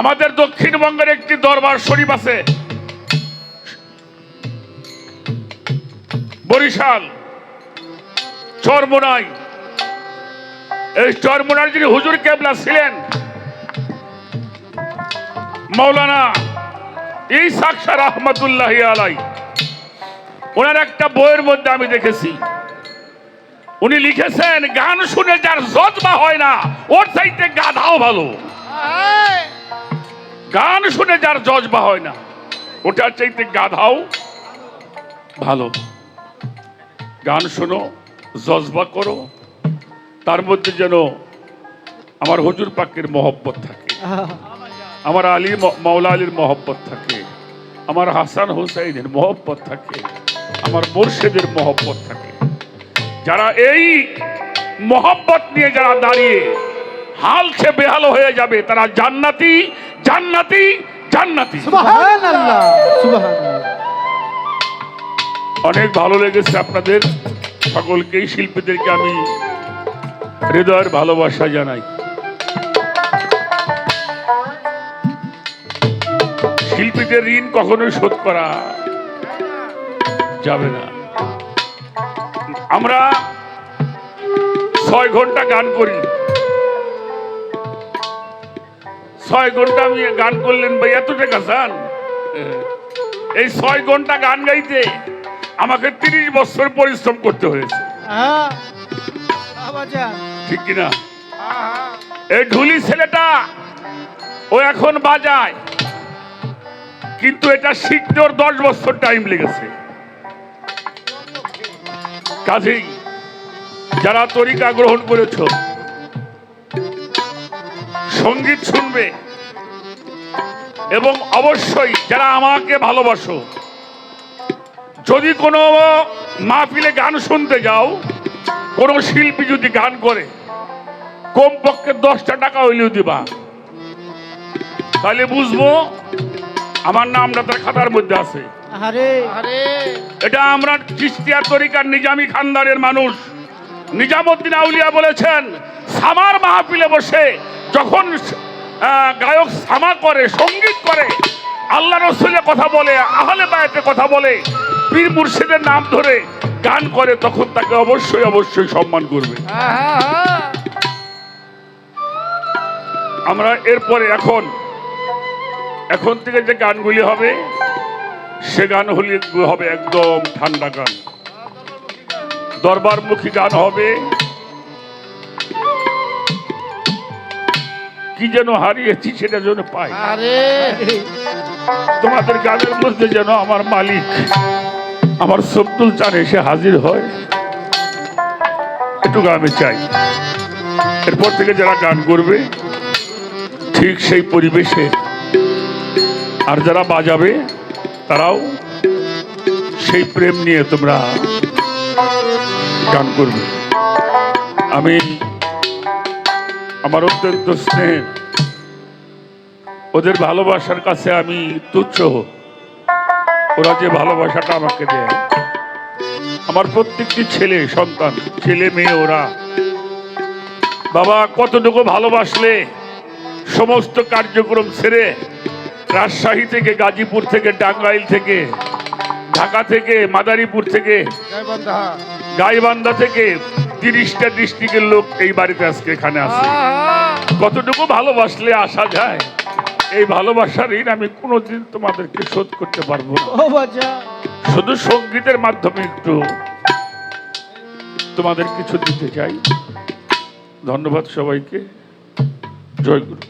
আমাদের দক্ষিণবঙ্গের একটি দরবার শরীফ আছে। বরিশাল। চরমোনাই। এই চরমোনার যিনি হুজুর কেবলা ছিলেন মৌলানা এই সাক্ষা রহমতুল্লাহ আলাই ওনার একটা বইয়ের মধ্যে আমি দেখেছি। উনি লিখেছেন, গান শুনে যার জজবা হয় না, ওর চাইতে গাধাও ভালো। গান শুনে যার জজবা হয় না, ওটার চাইতে গাধাও ভালো। গান শোনো, জজবা করো, তার মধ্যে যেন আমার হজুর পাকের মহব্বত থাকে। আমার আলী মাওলা আলীর মহব্বত থাকে। আমার হাসান হুসাইনের মহব্বত থাকে। আমার মুর্শেদের মহব্বত থাকে। যারা এই মহব্বত নিয়ে যারা দাঁড়িয়ে হাল সে বেহাল হয়ে যাবে। তারা জান্নাতি জান্নাতি জান্নাতি। অনেক ভালো লেগেছে আপনাদের। সকলকেই শিল্পীদেরকে আমি হৃদয়ের ভালোবাসা জানাই। শিল্পীদের ঋণ কখনোই শোধ করা যাবে না। আমরা ছয় ঘণ্টা গান করি। ছয় ঘণ্টা আমি গান করলেন ভাই এত টাকা চান? এই ছয় ঘণ্টা গান গাইতে আমাকে তিরিশ বছর পরিশ্রম করতে হয়েছে। হ্যাঁ ঠিক কিনা? এই ঢুলি ছেলেটা ও এখন বাজায়। কিন্তু এটা শিখতে ওর দশ বছর টাইম লেগেছে। কাজেই যারা তরিকা গ্রহণ করেছ সংগীত শুনবে। এবং অবশ্যই যারা আমাকে ভালোবাসো যদি কোনো মাহফিলে গান শুনতে যাও কোনো শিল্পী যদি গান করে কমপক্ষে দশটা টাকা হইলেও দিবা। তাহলে বুঝব আমার নামটা তার খাতার মধ্যে আছে। আরে আরে এটা আমরা চিস্তিয়া তরিকার নিজামি খানদারের মানুষ নিজামুদ্দিন আউলিয়া বলেছেন সামার মাহফিলে বসে যখন গায়ক সামা করে, সংগীত করে, আল্লাহ রসুলের কথা বলে, আহলে বায়াতে কথা বলে, পীর মুর্শিদের নাম ধরে গান করে, তখন তাকে অবশ্যই অবশ্যই সম্মান করবে। আমরা এরপরে এখন এখন থেকে যে গানগুলি হবে, সে গান গানগুলি হবে একদম ঠান্ডা গান। দরবারমুখী গান হবে। কি যেন হারিয়েছি সেটা যেন পাই। আরে। তোমাদের গানের মধ্যে যেন আমার মালিক আমার সব্দুল চান এসে হাজির হয়। এটুকু আমি চাই। এরপর থেকে যারা গান করবে ঠিক সেই পরিবেশে আর যারা বাজাবে তারাও সেই প্রেম নিয়ে তোমরা গান করবে। আমি আমার অত্যন্ত স্নেহের ওদের ভালোবাসার কাছে আমি তুচ্ছ। ওরা যে ভালোবাসাটা আমাকে দেয়। আমার প্রত্যেকটি ছেলে সন্তান ছেলে মেয়ে ওরা। বাবা কতটুকু ভালোবাসলে সমস্ত কার্যক্রম ছেড়ে রাজশাহী থেকে গাজীপুর থেকে টাঙ্গাইল থেকে ঢাকা থেকে মাদারীপুর থেকে গাইবান্ধা থেকে তিরিশটা ডিস্ট্রিক্টের লোক এই বাড়িতে আজকে এখানে আছে। কতটুকু ভালোবাসলে আসা যায় এই ভালোবাসার ঋণ আমি কোনোদিন তোমাদেরকে শোধ করতে পারব শুধু সঙ্গীতের মাধ্যমে একটু তোমাদের কিছু দিতে চাই। ধন্যবাদ সবাইকে। জয় গুরু।